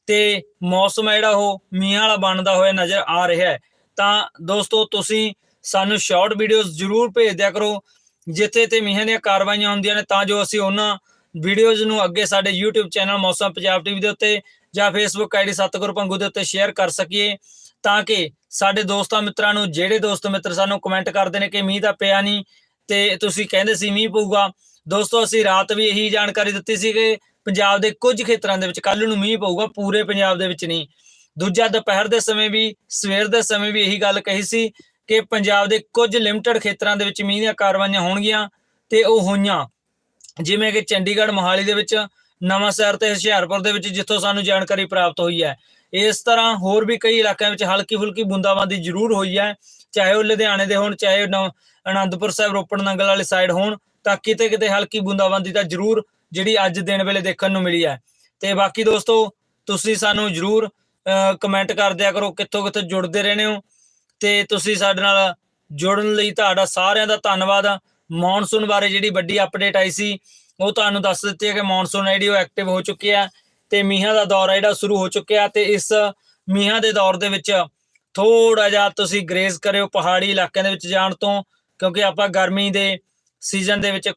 Speaker 1: ਤੇ ਮੌਸਮ ਹੈ ਜਿਹੜਾ ਉਹ ਮੀਂਹ ਵਾਲਾ ਬਣਦਾ ਹੋਇਆ ਨਜ਼ਰ ਆ ਰਿਹਾ ਹੈ। ਤਾਂ ਦੋਸਤੋ, ਤੁਸੀਂ ਸਾਨੂੰ ਸ਼ਾਰਟ ਵੀਡੀਓਜ਼ ਜ਼ਰੂਰ ਭੇਜ ਦਿਆ ਕਰੋ, ਜਿੱਥੇ ਤੇ ਮੀਂਹਾਂ ਦੀਆਂ ਕਾਰਵਾਈਆਂ ਹੁੰਦੀਆਂ ਨੇ, ਤਾਂ ਜੋ ਅਸੀਂ ਉਹਨਾਂ ਵੀਡੀਓਜ਼ ਨੂੰ ਅੱਗੇ ਸਾਡੇ YouTube ਚੈਨਲ ਮੌਸਮ ਪੰਜਾਬ ਟੀਵੀ ਦੇ ਉੱਤੇ ਜਾਂ Facebook ਆਈਡੀ ਸਤਗੁਰ ਪੰਗੂ ਦੇ ਉੱਤੇ ਸ਼ੇਅਰ ਕਰ ਸਕੀਏ, ਤਾਂ ਕਿ ਸਾਡੇ ਦੋਸਤਾਂ ਮਿੱਤਰਾਂ ਨੂੰ, ਜਿਹੜੇ ਦੋਸਤ ਮਿੱਤਰ ਸਾਨੂੰ ਕਮੈਂਟ ਕਰਦੇ ਨੇ ਕਿ ਮੀਂਹ ਤਾਂ ਪਿਆ ਨਹੀਂ ਤੇ ਤੁਸੀਂ ਕਹਿੰਦੇ ਸੀ ਮੀਂਹ ਪਊਗਾ। ਦੋਸਤੋ, ਅਸੀਂ ਰਾਤ ਵੀ ਇਹੀ ਜਾਣਕਾਰੀ ਦਿੱਤੀ ਸੀ ਕਿ ਪੰਜਾਬ ਦੇ ਕੁਝ ਖੇਤਰਾਂ ਦੇ ਵਿੱਚ ਕੱਲ ਨੂੰ ਮੀਂਹ ਪਊਗਾ, ਪੂਰੇ ਪੰਜਾਬ ਦੇ ਵਿੱਚ ਨਹੀਂ। ਦੂਜਾ, ਦੁਪਹਿਰ ਦੇ ਸਮੇਂ ਵੀ, ਸਵੇਰ ਦੇ ਸਮੇਂ ਵੀ ਇਹੀ ਗੱਲ ਕਹੀ ਸੀ ਕਿ ਪੰਜਾਬ ਦੇ ਕੁਝ ਲਿਮਟਿਡ ਖੇਤਰਾਂ ਦੇ ਵਿੱਚ ਮੀਂਹ ਦੀਆਂ ਕਾਰਵਾਈਆਂ ਹੋਣਗੀਆਂ, ਤੇ ਉਹ ਹੋਈਆਂ। ਜਿਵੇਂ ਕਿ ਚੰਡੀਗੜ੍ਹ ਮੋਹਾਲੀ ਦੇ ਵਿੱਚ ਨਵਾਂ ਸ਼ਹਿਰ ਤੇ ਹੁਸ਼ਿਆਰਪੁਰ ਦੇ ਵਿੱਚ ਜਿੱਥੋਂ ਸਾਨੂੰ ਜਾਣਕਾਰੀ ਪ੍ਰਾਪਤ ਹੋਈ ਹੈ। ਇਸ ਤਰ੍ਹਾਂ ਹੋਰ ਵੀ ਕਈ ਇਲਾਕਿਆਂ ਵਿੱਚ ਹਲਕੀ ਫੁਲਕੀ ਬੂੰਦਾਬਾਂਦੀ ਜ਼ਰੂਰ ਹੋਈ ਹੈ। ਚਾਹੇ ਉਹ ਲੁਧਿਆਣੇ ਦੇ ਹੋਣ, ਚਾਹੇ ਨ- ਅਨੰਦਪੁਰ ਸਾਹਿਬ, ਰੋਪੜ, ਨੰਗਲ ਵਾਲੀ ਸਾਈਡ ਹੋਣ, ਤਾਂ ਕਿਤੇ ਕਿਤੇ ਹਲਕੀ ਬੂੰਦਾਬਾਂਦੀ ਤਾਂ ਜ਼ਰੂਰ ਜਿਹੜੀ ਅੱਜ ਦਿਨ ਵੇਲੇ ਦੇਖਣ ਨੂੰ ਮਿਲੀ ਹੈ। ਤੇ ਬਾਕੀ ਦੋਸਤੋ, ਤੁਸੀਂ ਸਾਨੂੰ ਜ਼ਰੂਰ ਕਮੈਂਟ ਕਰ ਦਿਆ ਕਰੋ ਕਿੱਥੋਂ ਕਿੱਥੋਂ ਜੁੜਦੇ ਰਹਿੰਦੇ ਹੋ। ਤੇ ਤੁਸੀਂ ਸਾਡੇ ਨਾਲ ਜੁੜਨ ਲਈ ਤੁਹਾਡਾ ਸਾਰਿਆਂ ਦਾ ਧੰਨਵਾਦ। ਮੌਨਸੂਨ ਬਾਰੇ ਜਿਹੜੀ ਵੱਡੀ ਅਪਡੇਟ ਆਈ ਸੀ ਉਹ ਤੁਹਾਨੂੰ ਦੱਸ ਦਿੱਤੀ ਹੈ ਕਿ ਮੌਨਸੂਨ ਜਿਹੜੀ ਉਹ ਐਕਟਿਵ ਹੋ ਚੁੱਕੀ ਹੈ ਤੇ ਮੀਂਹਾਂ ਦਾ ਦੌਰ ਜਿਹੜਾ ਸ਼ੁਰੂ ਹੋ ਚੁੱਕਿਆ ਤੇ ਇਸ ਮੀਂਹਾਂ ਦੇ ਦੌਰ ਦੇ ਵਿੱਚ ਥੋੜਾ ਜਿਹਾ ਤੁਸੀਂ ਗ੍ਰੇਜ਼ ਕਰਿਓ ਪਹਾੜੀ ਇਲਾਕਿਆਂ ਦੇ ਵਿੱਚ ਜਾਣ ਤੋਂ, ਕਿਉਂਕਿ ਆਪਾਂ ਗਰਮੀ ਦੇ ਸੀਜ਼ਨ ਦੇ ਵਿੱਚ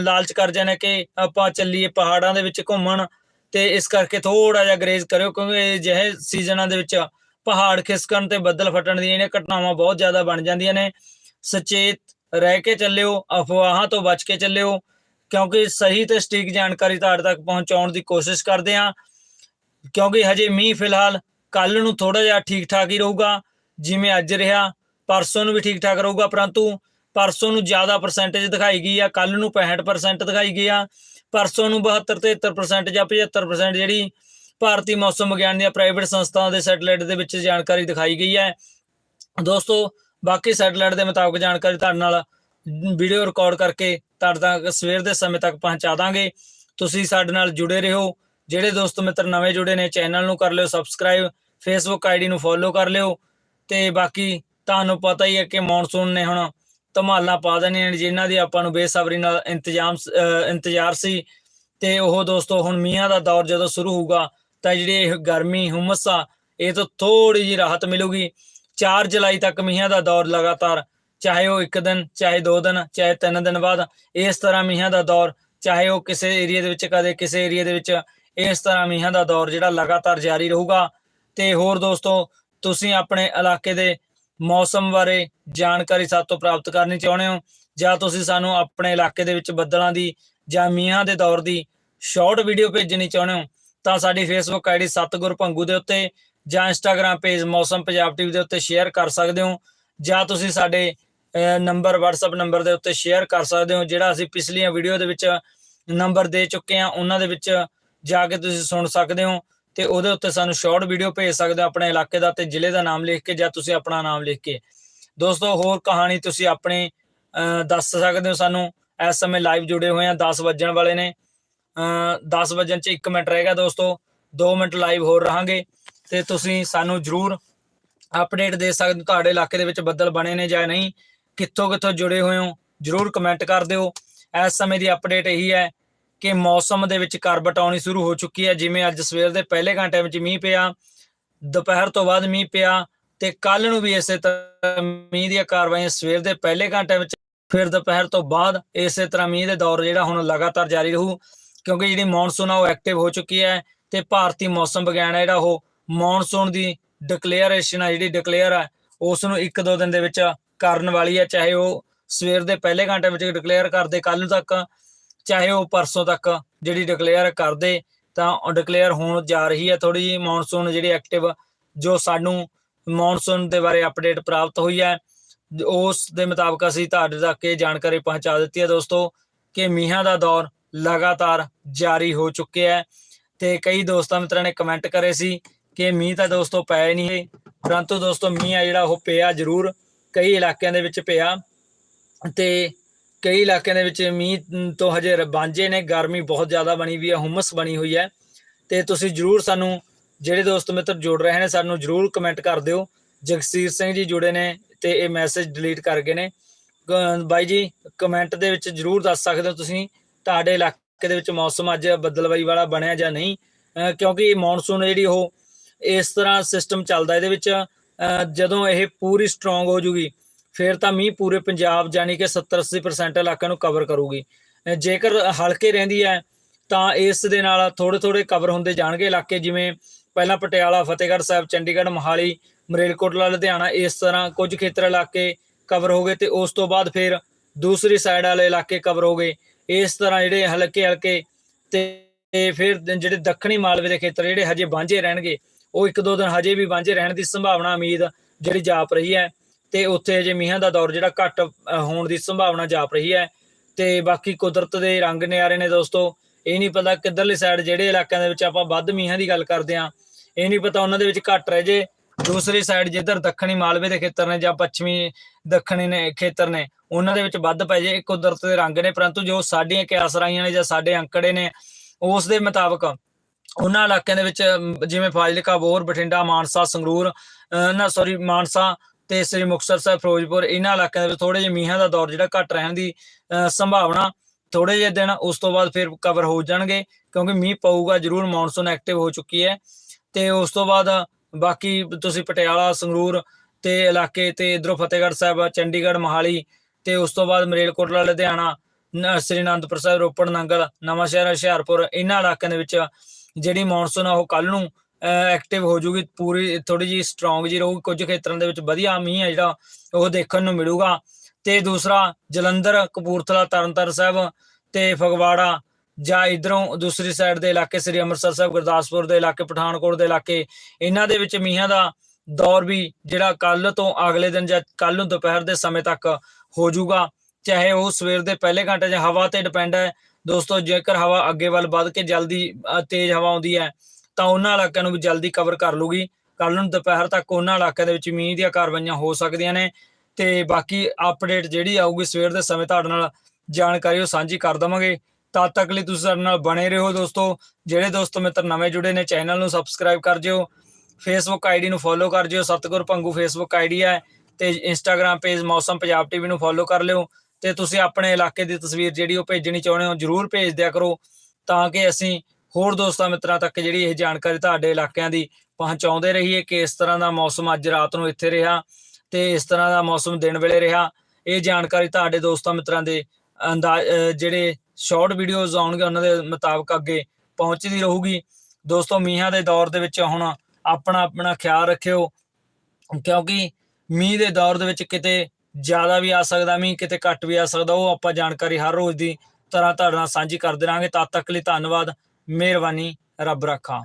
Speaker 1: ਲਾਲਚ ਕਰ ਜਾਂਦੇ ਕਿ ਆਪਾਂ ਚੱਲੀਏ ਪਹਾੜਾਂ ਦੇ ਵਿੱਚ ਘੁੰਮਣ ਤੇ ਇਸ ਕਰਕੇ ਥੋੜਾ ਜਿਹਾ ਗ੍ਰੇਜ਼ ਕਰਿਓ, ਕਿਉਂਕਿ ਜਿਹੇ ਸੀਜ਼ਨਾਂ ਦੇ ਵਿੱਚ ਪਹਾੜ ਖਿਸਕਣ ਤੇ ਬੱਦਲ ਫਟਣ ਦੀਆਂ ਜਿਹੜੀਆਂ ਘਟਨਾਵਾਂ ਬਹੁਤ ਜ਼ਿਆਦਾ ਬਣ ਜਾਂਦੀਆਂ ਨੇ। ਸਚੇਤ ਰਹਿ ਕੇ ਚੱਲਿਓ, ਅਫਵਾਹਾਂ ਤੋਂ ਬਚ ਕੇ ਚੱਲਿਓ ਕਿਉਂਕਿ ਸਹੀ ਤੇ ਸਟੀਕ ਜਾਣਕਾਰੀ ਤੁਹਾਡੇ ਤੱਕ ਪਹੁੰਚਾਉਣ ਦੀ ਕੋਸ਼ਿਸ਼ ਕਰਦੇ ਹਾਂ। ਕਿਉਂਕਿ ਹਜੇ ਮੀਂਹ ਫਿਲਹਾਲ ਕੱਲ ਨੂੰ ਥੋੜਾ ਜਿਹਾ ਠੀਕ ਠਾਕ ਹੀ ਰਹੂਗਾ, ਜਿਵੇਂ ਅੱਜ ਰਿਹਾ। ਪਰਸੋਂ ਨੂੰ ਵੀ ਠੀਕ ਠਾਕ ਰਹੂਗਾ, ਪਰੰਤੂ ਪਰਸੋਂ ਨੂੰ ਜ਼ਿਆਦਾ ਪਰਸੈਂਟੇਜ ਦਿਖਾਈ ਗਈ ਆ ਕੱਲ ਨੂੰ 65% ਦਿਖਾਈ ਗਈ ਆ। ਪਰਸੋਂ ਨੂੰ 72 73% ਜਾਂ 75% ਜਿਹੜੀ ਭਾਰਤੀ ਮੌਸਮ ਵਿਗਿਆਨ ਦੀਆਂ ਪ੍ਰਾਈਵੇਟ ਸੰਸਥਾਵਾਂ ਦੇ ਸੈਟੇਲਾਈਟ ਦੇ ਵਿੱਚ ਜਾਣਕਾਰੀ ਦਿਖਾਈ ਗਈ ਹੈ। ਦੋਸਤੋ, ਬਾਕੀ ਸੈਟੇਲਾਈਟ ਦੇ ਮੁਤਾਬਕ ਜਾਣਕਾਰੀ ਤੁਹਾਡੇ ਨਾਲ ਵੀਡੀਓ ਰਿਕਾਰਡ ਕਰਕੇ ਤੁਹਾਡੇ ਤੱਕ ਸਵੇਰ ਦੇ ਸਮੇਂ ਤੱਕ ਪਹੁੰਚਾ ਦਾਂਗੇ। ਤੁਸੀਂ ਸਾਡੇ ਨਾਲ ਜੁੜੇ ਰਹੋ। ਜਿਹੜੇ ਦੋਸਤ ਮਿੱਤਰ ਨਵੇਂ ਜੁੜੇ ਨੇ, ਚੈਨਲ ਨੂੰ ਕਰ ਲਿਓ ਸਬਸਕ੍ਰਾਈਬ ਫੇਸਬੁੱਕ ਆਈਡੀ ਨੂੰ ਫੋਲੋ ਕਰ ਲਿਓ। ਤੇ ਬਾਕੀ ਤੁਹਾਨੂੰ ਪਤਾ ਹੀ ਹੈ ਕਿ ਮੌਨਸੂਨ ਨੇ ਹੁਣ ਧਮਾਲਾਂ ਪਾ ਦੇਣੀਆਂ ਨੇ, ਜਿਨ੍ਹਾਂ ਦੀ ਆਪਾਂ ਨੂੰ ਬੇਸਬਰੀ ਨਾਲ ਇੰਤਜ਼ਾਮ ਇੰਤਜ਼ਾਰ ਸੀ। ਤੇ ਉਹ ਦੋਸਤੋ ਹੁਣ ਮੀਆਂ ਦਾ ਦੌਰ ਜਦੋਂ ਸ਼ੁਰੂ ਹੋਊਗਾ, ਤਾਂ ਜਿਹੜੀ ਇਹ ਗਰਮੀ, ਹੁਮਸ ਆ, ਇਹ ਤੋਂ ਥੋੜੀ ਜਿਹੀ ਰਾਹਤ ਮਿਲੂਗੀ। 4 ਜੁਲਾਈ ਤੱਕ ਮੀਂਹਾਂ ਦਾ ਦੌਰ ਲਗਾਤਾਰ ਚਾਹੇ ਉਹ ਇੱਕ ਦਿਨ, ਚਾਹੇ ਦੋ ਦਿਨ, ਚਾਹੇ ਤਿੰਨ ਦਿਨ ਬਾਅਦ, ਇਸ ਤਰ੍ਹਾਂ ਮੀਂਹਾਂ ਦਾ ਦੌਰ, ਚਾਹੇ ਉਹ ਕਿਸੇ ਏਰੀਆ ਦੇ ਵਿੱਚ ਕਦੇ ਕਿਸੇ ਏਰੀਆ ਦੇ ਵਿੱਚ, ਇਸ ਤਰ੍ਹਾਂ ਮੀਂਹਾਂ ਦਾ ਦੌਰ ਜਿਹੜਾ ਲਗਾਤਾਰ ਜਾਰੀ ਰਹੂਗਾ। ਤੇ ਹੋਰ ਦੋਸਤੋ, ਤੁਸੀਂ ਆਪਣੇ ਇਲਾਕੇ ਦੇ ਮੌਸਮ ਬਾਰੇ ਜਾਣਕਾਰੀ ਸਾਡੇ ਤੋਂ ਪ੍ਰਾਪਤ ਕਰਨੀ ਚਾਹੁੰਦੇ ਹੋ, ਜਾਂ ਤੁਸੀਂ ਸਾਨੂੰ ਆਪਣੇ ਇਲਾਕੇ ਦੇ ਵਿੱਚ ਬੱਦਲਾਂ ਦੀ ਜਾਂ ਮੀਂਹਾਂ ਦੇ ਦੌਰ ਦੀ ਸ਼ਾਰਟ ਵੀਡੀਓ ਭੇਜਣੀ ਚਾਹੁੰਦੇ ਹੋ, ਤਾਂ ਸਾਡੀ ਫੇਸਬੁੱਕ ਆਈਡੀ ਸਤਗੁਰ ਭੰਗੂ ਦੇ ਉੱਤੇ ਜਾਂ ਇੰਸਟਾਗ੍ਰam ਪੇਜ ਮੌਸਮ ਪੰਜਾਬ ਟੀਵੀ ਦੇ ਉੱਤੇ ਸ਼ੇਅਰ ਕਰ ਸਕਦੇ ਹੋ, ਜਾਂ ਤੁਸੀਂ ਸਾਡੇ ਨੰਬਰ WhatsApp ਨੰਬਰ ਦੇ ਉੱਤੇ ਸ਼ੇਅਰ ਕਰ ਸਕਦੇ ਹੋ ਜਿਹੜਾ ਅਸੀਂ ਪਿਛਲੀਆਂ ਵੀਡੀਓ ਦੇ ਵਿੱਚ ਨੰਬਰ ਦੇ ਚੁੱਕੇ ਹਾਂ ਉਹਨਾਂ ਦੇ ਵਿੱਚ ਜਾ ਕੇ ਤੁਸੀਂ ਸੁਣ ਸਕਦੇ ਹੋ ਤੇ ਉਹਦੇ ਉੱਤੇ ਸਾਨੂੰ ਸ਼ਾਰਟ ਵੀਡੀਓ ਭੇਜ ਸਕਦੇ ਹੋ ਆਪਣੇ ਇਲਾਕੇ ਦਾ ਤੇ ਜ਼ਿਲ੍ਹੇ ਦਾ ਨਾਮ ਲਿਖ ਕੇ ਜਾਂ ਤੁਸੀਂ ਆਪਣਾ ਨਾਮ ਲਿਖ ਕੇ। ਦੋਸਤੋ ਹੋਰ ਕਹਾਣੀ ਤੁਸੀਂ ਆਪਣੇ ਅਹ, ਦੱਸ ਸਕਦੇ ਹੋ ਸਾਨੂੰ। ਇਸ ਸਮੇਂ ਲਾਈਵ ਜੁੜੇ ਹੋਏ ਆ 10 ਵੱਜਣ ਵਾਲੇ ਨੇ। ਅਹ, 10 ਵਜਣ ਚ 1 ਮਿੰਟ ਰਹਿ ਗਿਆ ਦੋਸਤੋ 2 ਮਿੰਟ ਲਾਈਵ ਹੋਰ ਰਹਾਂਗੇ ਤੇ ਤੁਸੀਂ ਸਾਨੂੰ ਜਰੂਰ ਅਪਡੇਟ ਦੇ ਸਕਦੇ ਤੁਹਾਡੇ ਇਲਾਕੇ ਦੇ ਵਿੱਚ ਬੱਦਲ ਬਣੇ ਨੇ ਜਾਂ ਨਹੀਂ। ਕਿੱਥੋਂ ਕਿੱਥੋਂ ਜੁੜੇ ਹੋਏ ਹੋ, ਜਰੂਰ ਕਮੈਂਟ ਕਰ ਦਿਓ। ਇਸ ਸਮੇਂ ਦੀ ਅਪਡੇਟ ਇਹੀ ਹੈ ਕਿ ਮੌਸਮ ਦੇ ਵਿੱਚ ਕਰਵਟ ਆਉਣੀ ਸ਼ੁਰੂ ਹੋ ਚੁੱਕੀ ਹੈ, ਜਿਵੇਂ ਅੱਜ ਸਵੇਰ ਦੇ ਪਹਿਲੇ ਘੰਟੇ ਵਿੱਚ ਮੀਂਹ ਪਿਆ, ਦੁਪਹਿਰ ਤੋਂ ਬਾਅਦ ਮੀਂਹ ਪਿਆ ਤੇ ਕੱਲ ਨੂੰ ਵੀ ਇਸੇ ਤਰ੍ਹਾਂ ਮੀਂਹ ਦੀਆਂ ਕਾਰਵਾਈਆਂ ਸਵੇਰ ਦੇ ਪਹਿਲੇ ਘੰਟੇ ਵਿੱਚ, ਫਿਰ ਦੁਪਹਿਰ ਤੋਂ ਬਾਅਦ ਇਸੇ ਤਰ੍ਹਾਂ ਮੀਂਹ ਦੇ ਦੌਰ ਜਿਹੜਾ ਹੁਣ ਲਗਾਤਾਰ ਜਾਰੀ ਰਹੂ, ਕਿਉਂਕਿ ਜਿਹੜੀ ਮੌਨਸੂਨ ਆ ਉਹ ਐਕਟਿਵ ਹੋ ਚੁੱਕੀ ਹੈ ਤੇ ਭਾਰਤੀ ਮੌਸਮ ਵਿਗਿਆਨ ਹੈ ਜਿਹੜਾ ਉਹ ਮੌਨਸੂਨ ਦੀ ਡਿਕਲੇਅਰੇਸ਼ਨ ਆ, ਜਿਹੜੀ ਡਿਕਲੇਅਰ ਆ, ਉਸ ਨੂੰ ਇੱਕ ਦੋ ਦਿਨ ਦੇ ਵਿੱਚ ਕਰਨ ਵਾਲੀ ਹੈ ਚਾਹੇ ਉਹ ਸਵੇਰ ਦੇ ਪਹਿਲੇ ਘੰਟੇ ਵਿੱਚ ਡਿਕਲੇਅਰ ਕਰਦੇ ਕੱਲ ਨੂੰ ਤੱਕ, ਚਾਹੇ ਉਹ ਪਰਸੋਂ ਤੱਕ ਜਿਹੜੀ ਡਿਕਲੇਅਰ ਕਰਦੇ, ਤਾਂ ਡਿਕਲੇਅਰ ਹੋਣ ਜਾ ਰਹੀ ਹੈ ਥੋੜੀ ਜਿਹੀ ਮੌਨਸੂਨ ਜਿਹੜੀ ਐਕਟਿਵ ਜੋ ਸਾਨੂੰ ਮੌਨਸੂਨ ਦੇ ਬਾਰੇ ਅਪਡੇਟ ਪ੍ਰਾਪਤ ਹੋਈ ਹੈ ਉਸ ਦੇ ਮੁਤਾਬਕ ਅਸੀਂ ਤੁਹਾਡੇ ਤੱਕ ਇਹ ਜਾਣਕਾਰੀ ਪਹੁੰਚਾ ਦਿੱਤੀ ਹੈ ਦੋਸਤੋ ਕਿ ਮੀਂਹਾਂ ਦਾ ਦੌਰ ਲਗਾਤਾਰ ਜਾਰੀ ਹੋ ਚੁੱਕਿਆ ਹੈ ਤੇ ਕਈ ਦੋਸਤਾਂ ਮਿੱਤਰਾਂ ਨੇ ਕਮੈਂਟ ਕਰੇ ਸੀ ਕਿ ਮੀਂਹ ਤਾਂ ਦੋਸਤੋ ਪਿਆ ਨਹੀਂ ਹੈ ਪਰੰਤੂ ਦੋਸਤੋ ਮੀਂਹ ਆ ਜਿਹੜਾ ਉਹ ਪਿਆ ਜ਼ਰੂਰ। ਕਈ ਇਲਾਕਿਆਂ ਦੇ ਵਿੱਚ ਪਿਆ ਤੇ ਕਈ ਇਲਾਕਿਆਂ ਦੇ ਵਿੱਚ ਮੀਂਹ ਤੋਂ ਹਜੇ ਰਬਾਂਜੇ ਨੇ, ਗਰਮੀ ਬਹੁਤ ਜ਼ਿਆਦਾ ਬਣੀ ਵੀ ਹੈ, ਹੁਮਸ ਬਣੀ ਹੋਈ ਹੈ। ਤੇ ਤੁਸੀਂ ਜਰੂਰ ਸਾਨੂੰ ਜਿਹੜੇ ਦੋਸਤ ਮਿੱਤਰ ਜੁੜ ਰਹੇ ਨੇ, ਸਾਨੂੰ ਜਰੂਰ ਕਮੈਂਟ ਕਰ ਦਿਓ। ਜਗਸੀਰ ਸਿੰਘ ਜੀ ਜੁੜੇ ਨੇ ਤੇ ਇਹ ਮੈਸੇਜ ਡਿਲੀਟ ਕਰ ਗਏ ਨੇ। ਕ- ਬਾਈ ਜੀ ਕਮੈਂਟ ਦੇ ਵਿੱਚ ਜਰੂਰ ਦੱਸ ਸਕਦੇ ਹੋ ਤੁਸੀਂ, ਤੁਹਾਡੇ ਇਲਾਕੇ ਦੇ ਵਿੱਚ ਮੌਸਮ ਅੱਜ ਬੱਦਲਵਾਈ ਵਾਲਾ ਬਣਿਆ ਜਾਂ ਨਹੀਂ? ਕਿਉਂਕਿ ਮੌਨਸੂਨ ਜਿਹੜੀ ਉਹ ਇਸ ਤਰ੍ਹਾਂ ਸਿਸਟਮ ਚੱਲਦਾ, ਇਹਦੇ ਵਿੱਚ ਜਦੋਂ ਇਹ ਪੂਰੀ ਸਟਰੋਂਗ ਹੋ ਜੂਗੀ, ਫਿਰ ਤਾਂ ਮੀਂਹ ਪੂਰੇ ਪੰਜਾਬ ਜਾਨੀ ਕਿ 70-80% ਇਲਾਕਿਆਂ ਨੂੰ ਕਵਰ ਕਰੂਗੀ। ਜੇਕਰ ਹਲਕੇ ਰਹਿੰਦੀ ਹੈ, ਤਾਂ ਇਸ ਦੇ ਨਾਲ ਥੋੜੇ ਥੋੜੇ ਕਵਰ ਹੁੰਦੇ ਜਾਣਗੇ ਇਲਾਕੇ, ਜਿਵੇਂ ਪਹਿਲਾਂ ਪਟਿਆਲਾ, ਫਤਿਹਗੜ੍ਹ ਸਾਹਿਬ, ਚੰਡੀਗੜ੍ਹ, ਮੋਹਾਲੀ, ਮਰੇਲਕੋਟਲਾ, ਲੁਧਿਆਣਾ, ਇਸ ਤਰ੍ਹਾਂ ਕੁਝ ਖੇਤਰ ਇਲਾਕੇ ਕਵਰ ਹੋ ਗਏ ਤੇ ਉਸ ਤੋਂ ਬਾਅਦ ਫਿਰ ਦੂਸਰੀ ਸਾਈਡ ਵਾਲੇ ਇਲਾਕੇ ਕਵਰ ਹੋ ਗਏ ਇਸ ਤਰ੍ਹਾਂ ਜਿਹੜੇ ਹਲਕੇ ਹਲਕੇ ਤੇ ਤੇ ਫਿਰ ਜਿਹੜੇ ਦੱਖਣੀ ਮਾਲਵੇ ਦੇ ਖੇਤਰ ਜਿਹੜੇ ਹਜੇ ਵਾਂਝੇ ਰਹਿਣਗੇ ਉਹ ਇੱਕ ਦੋ ਦਿਨ ਹਜੇ ਵੀ ਵਾਂਝੇ ਰਹਿਣ ਦੀ ਸੰਭਾਵਨਾ ਉਮੀਦ ਜਿਹੜੀ ਜਾਪ ਰਹੀ ਹੈ ਤੇ ਉੱਥੇ ਹਜੇ ਮੀਂਹਾਂ ਦਾ ਦੌਰ ਜਿਹੜਾ ਘੱਟ ਹੋਣ ਦੀ ਸੰਭਾਵਨਾ ਜਾਪ ਰਹੀ ਹੈ। ਤੇ ਬਾਕੀ ਕੁਦਰਤ ਦੇ ਰੰਗ ਨਿਆਰੇ ਨੇ ਦੋਸਤੋ, ਇਹ ਨਹੀਂ ਪਤਾ ਕਿੱਧਰਲੇ ਸਾਈਡ ਜਿਹੜੇ ਇਲਾਕਿਆਂ ਦੇ ਵਿੱਚ ਆਪਾਂ ਵੱਧ ਮੀਂਹਾਂ ਦੀ ਗੱਲ ਕਰਦੇ ਆ ਇਹ ਨਹੀਂ ਪਤਾ ਉਹਨਾਂ ਦੇ ਵਿੱਚ ਘੱਟ ਰਹਿ ਜੇ। ਦੂਸਰੀ ਸਾਈਡ ਜਿੱਧਰ ਦੱਖਣੀ ਮਾਲਵੇ ਦੇ ਖੇਤਰ ਨੇ ਜਾਂ ਪੱਛਮੀ ਦੱਖਣੀ ਨੇ ਖੇਤਰ ਨੇ, ਉਹਨਾਂ ਦੇ ਵਿੱਚ ਵੱਧ ਪੈ ਜੇ ਕੁਦਰਤ ਦੇ ਰੰਗ ਨੇ, ਪਰੰਤੂ ਜੋ ਸਾਡੀਆਂ ਕਿਆਸ ਰਾਈਆਂ ਨੇ ਜਾਂ ਸਾਡੇ ਅੰਕੜੇ ਨੇ, ਉਸ ਦੇ ਮੁਤਾਬਕ ਉਹਨਾਂ ਇਲਾਕਿਆਂ ਦੇ ਵਿੱਚ ਜਿਵੇਂ ਫਾਜ਼ਿਲਕਾ ਬੋਰ ਬਠਿੰਡਾ, ਮਾਨਸਾ, ਸੰਗਰੂਰ ਨਾ ਸੌਰੀ ਮਾਨਸਾ ਤੇ ਸ੍ਰੀ ਮੁਕਤਸਰ ਸਾਹਿਬ, ਫਿਰੋਜ਼ਪੁਰ, ਇਹਨਾਂ ਇਲਾਕਿਆਂ ਦੇ ਵਿੱਚ ਥੋੜੇ ਜਿਹੇ ਮੀਂਹਾਂ ਦਾ ਦੌਰ ਜਿਹੜਾ ਘੱਟ ਰਹਿਣ ਦੀ ਸੰਭਾਵਨਾ ਥੋੜੇ ਜਿਹੇ ਦਿਨ, ਉਸ ਤੋਂ ਬਾਅਦ ਫਿਰ ਕਵਰ ਹੋ ਜਾਣਗੇ, ਕਿਉਂਕਿ ਮੀਂਹ ਪਊਗਾ, ਜ਼ਰੂਰ ਮੌਨਸੂਨ ਐਕਟਿਵ ਹੋ ਚੁੱਕੀ ਹੈ ਤੇ ਉਸ ਤੋਂ ਬਾਅਦ ਬਾਕੀ ਤੁਸੀਂ ਪਟਿਆਲਾ, ਸੰਗਰੂਰ ਤੇ ਇਲਾਕੇ ਤੇ ਇਧਰੋਂ ਫਤਿਹਗੜ੍ਹ ਸਾਹਿਬ, ਚੰਡੀਗੜ੍ਹ, ਮੋਹਾਲੀ ਤੇ ਉਸ ਤੋਂ ਬਾਅਦ ਮਰੇਲਕੋਟਲਾ, ਲੁਧਿਆਣਾ ਸ੍ਰੀ ਅਨੰਦਪੁਰ ਸਾਹਿਬ, ਰੋਪੜ, ਨੰਗਲ ਨਵਾਂ ਸ਼ਹਿਰ ਹੁਸ਼ਿਆਰਪੁਰ, ਇਹਨਾਂ ਇਲਾਕਿਆਂ ਦੇ ਵਿੱਚ ਜਿਹੜੀ ਮੌਨਸੂਨ ਆ ਉਹ ਕੱਲ ਨੂੰ ਐਕਟਿਵ ਹੋ ਜੂਗੀ, ਪੂਰੀ ਥੋੜੀ ਜੀ ਸਟਰੋਂਗ ਜੀ ਰਹੂਗੀ ਕੁਝ ਖੇਤਰਾਂ ਦੇ ਵਿੱਚ ਵਧੀਆ ਮੀਂਹ ਹੈ ਜਿਹੜਾ, ਉਹ ਦੇਖਣ ਨੂੰ ਮਿਲੂਗਾ। ਤੇ ਦੂਸਰਾ, ਜਲੰਧਰ, ਕਪੂਰਥਲਾ, ਤਰਨਤਾਰਨ ਸਾਹਿਬ ਤੇ ਫਗਵਾੜਾ ਜਾਂ ਇਧਰੋਂ ਦੂਸਰੀ ਸਾਈਡ ਦੇ ਇਲਾਕੇ, ਸ੍ਰੀ ਅੰਮ੍ਰਿਤਸਰ ਸਾਹਿਬ, ਗੁਰਦਾਸਪੁਰ ਦੇ ਇਲਾਕੇ, ਪਠਾਨਕੋਟ ਦੇ ਇਲਾਕੇ, ਇਹਨਾਂ ਦੇ ਵਿੱਚ ਮੀਂਹਾਂ ਦਾ ਦੌਰ ਵੀ ਜਿਹੜਾ ਕੱਲ ਤੋਂ ਅਗਲੇ ਦਿਨ ਜਾਂ ਕੱਲ ਨੂੰ ਦੁਪਹਿਰ ਦੇ ਸਮੇਂ ਤੱਕ ਹੋ ਜਾਊਗਾ ਚਾਹੇ ਉਹ ਸਵੇਰ ਦੇ ਪਹਿਲੇ ਘੰਟੇ ਜਾਂ ਹਵਾ ਤੇ ਡਿਪੈਂਡ ਹੈ ਦੋਸਤੋ, ਜੇਕਰ ਹਵਾ ਅੱਗੇ ਵੱਲ ਵੱਧ ਕੇ ਜਲਦੀ ਤੇਜ਼ ਹਵਾ ਆਉਂਦੀ ਹੈ, ਤਾਂ ਉਹਨਾਂ ਇਲਾਕਿਆਂ ਨੂੰ ਵੀ ਜਲਦੀ ਕਵਰ ਕਰ ਲੂਗੀ ਕੱਲ ਨੂੰ ਦੁਪਹਿਰ ਤੱਕ ਉਹਨਾਂ ਇਲਾਕਿਆਂ ਦੇ ਵਿੱਚ ਮੀਂਹ ਦੀਆਂ ਕਾਰਵਾਈਆਂ ਹੋ ਸਕਦੀਆਂ ਨੇ। ਤੇ ਬਾਕੀ ਅਪਡੇਟ ਜਿਹੜੀ ਆਊਗੀ ਸਵੇਰ ਦੇ ਸਮੇਂ ਤੁਹਾਡੇ ਨਾਲ ਜਾਣਕਾਰੀ ਉਹ ਸਾਂਝੀ ਕਰ ਦਵਾਂਗੇ। ਤਦ ਤੱਕ ਲਈ ਤੁਸੀਂ ਸਾਡੇ ਨਾਲ ਬਣੇ ਰਹੋ ਦੋਸਤੋ। ਜਿਹੜੇ ਦੋਸਤ ਮਿੱਤਰ ਨਵੇਂ ਜੁੜੇ ਨੇ, ਚੈਨਲ ਨੂੰ ਸਬਸਕ੍ਰਾਈਬ ਕਰ ਜਿਓ। ਫੇਸਬੁੱਕ ਆਈਡੀ ਨੂੰ ਫੋਲੋ ਕਰ ਜਿਓ। ਸਤਗੁਰ ਪੰਗੂ ਫੇਸਬੁੱਕ ਆਈਡੀ ਹੈ। ਤੇ ਇੰਸਟਾਗ੍ਰam ਪੇਜ ਮੌਸਮ ਪੰਜਾਬ ਟੀਵੀ ਨੂੰ ਫੋਲੋ ਕਰ ਲਿਓ। ਤੇ ਤੁਸੀਂ ਆਪਣੇ ਇਲਾਕੇ ਦੀ ਤਸਵੀਰ ਜਿਹੜੀ ਉਹ ਭੇਜਣੀ ਚਾਹੁੰਦੇ ਹੋ, ਜਰੂਰ ਭੇਜ ਦਿਆ ਕਰੋ ਤਾਂ ਕਿ ਅਸੀਂ ਹੋਰ ਦੋਸਤਾਂ ਮਿੱਤਰਾਂ ਤੱਕ ਜਿਹੜੀ ਇਹ ਜਾਣਕਾਰੀ ਤੁਹਾਡੇ ਇਲਾਕਿਆਂ ਦੀ ਪਹੁੰਚਾਉਂਦੇ ਰਹੀਏ ਕਿ ਇਸ ਤਰ੍ਹਾਂ ਦਾ ਮੌਸਮ ਅੱਜ ਰਾਤ ਨੂੰ ਇੱਥੇ ਰਿਹਾ ਤੇ ਇਸ ਤਰ੍ਹਾਂ ਦਾ ਮੌਸਮ ਦਿਨ ਵੇਲੇ ਰਿਹਾ। ਇਹ ਜਾਣਕਾਰੀ ਤੁਹਾਡੇ ਦੋਸਤਾਂ ਮਿੱਤਰਾਂ ਦੇ ਅੰਦਾਜ਼ ਜਿਹੜੇ ਸ਼ਾਰਟ ਵੀਡੀਓਜ਼ ਆਉਣਗੇ, ਉਹਨਾਂ ਦੇ ਮੁਤਾਬਕ ਅੱਗੇ ਪਹੁੰਚਦੀ ਰਹੂਗੀ। ਦੋਸਤੋ, ਮੀਂਹਾਂ ਦੇ ਦੌਰ ਦੇ ਵਿੱਚ ਹੁਣ ਆਪਣਾ ਆਪਣਾ ਖਿਆਲ ਰੱਖਿਓ, ਕਿਉਂਕਿ ਮੀਂਹ ਦੇ ਦੌਰ ਦੇ ਵਿੱਚ ਕਿਤੇ ਜ਼ਿਆਦਾ ਵੀ ਆ ਸਕਦਾ, ਮੀਂਹ ਕਿਤੇ ਘੱਟ ਵੀ ਆ ਸਕਦਾ, ਉਹ ਆਪਾਂ ਜਾਣਕਾਰੀ ਹਰ ਰੋਜ਼ ਦੀ ਤਰ੍ਹਾਂ ਤੁਹਾਡੇ ਨਾਲ ਸਾਂਝੀ ਕਰਦੇ ਰਹਾਂਗੇ ਤਦ ਤੱਕ ਲਈ ਧੰਨਵਾਦ, ਮਿਹਰਬਾਨੀ, ਰੱਬ ਰੱਖਾ।